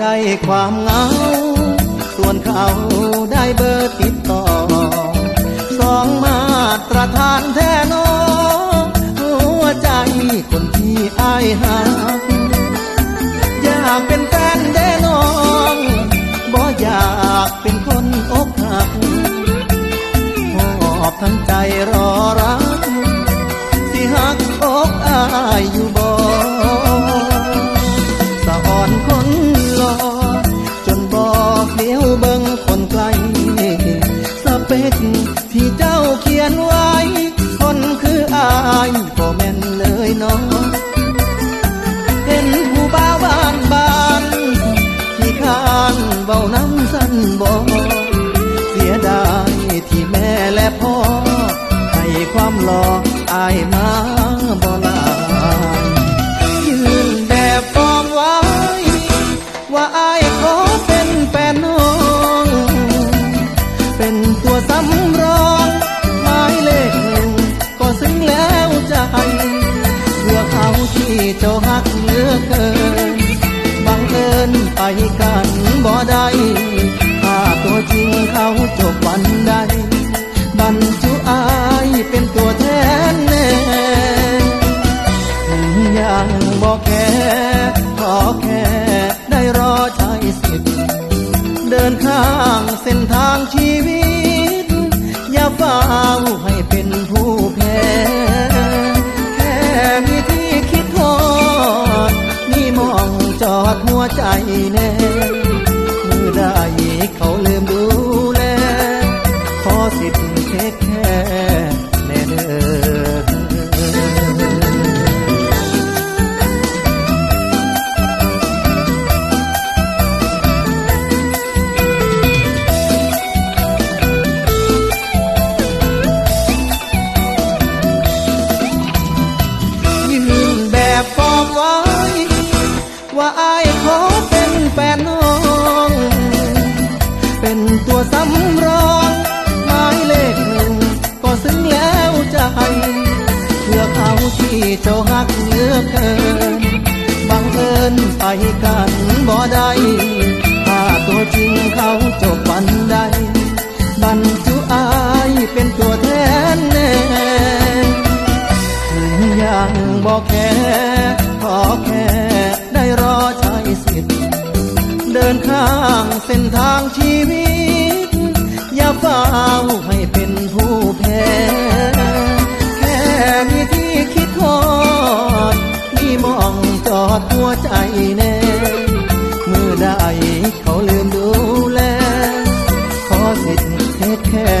ได้ความเงา ส่วนเขาได้เบอร์ติดต่อ สองมาตรฐานแท้นอหัวใจคนที่อายหักอยากเป็นแฟนเด้น้องบ่อยากเป็นคนอกหักมอบทั้งใจรอรัก อกเดียวเบิ่งคนไกล สเปคที่เจ้าเขียนไว้ คนคืออายก็แม่นเลยน้องเป็นผู้บ้าบ้านบ้าน ที่ข้านเบาน้ำ เจ้าหักเหลือเกิน บังเอิญไปกันบ่ได้ถ้าตัวจริงเขาจบวันใด บรรจุอายเป็นตัวแทนแน่ยังบอกแค่ขอแค่ได้รอใช้สิทธิ์เดินข้างเส้นทางชีวิต อย่าเฝ้าให้เป็นผู้ จอดหัวใจแน่มือได้เขาลืมดูแลขอสิทธิ์เทค ที่เจ้าหักเหลือเกินบังเอิญไปกันบ่ได้ถ้าตัวจริงเขาจบวันใดบรรจุอายเป็นตัวแทนแน่ถึงยังบอกแค่ขอแค่ได้รอใช้สิทธิ์เดินข้างเส้นทางชีวิต จอดหัวใจแน่เมื่อใดเขาลืมดูแล ขอสิทธิ์เทคแค่แน่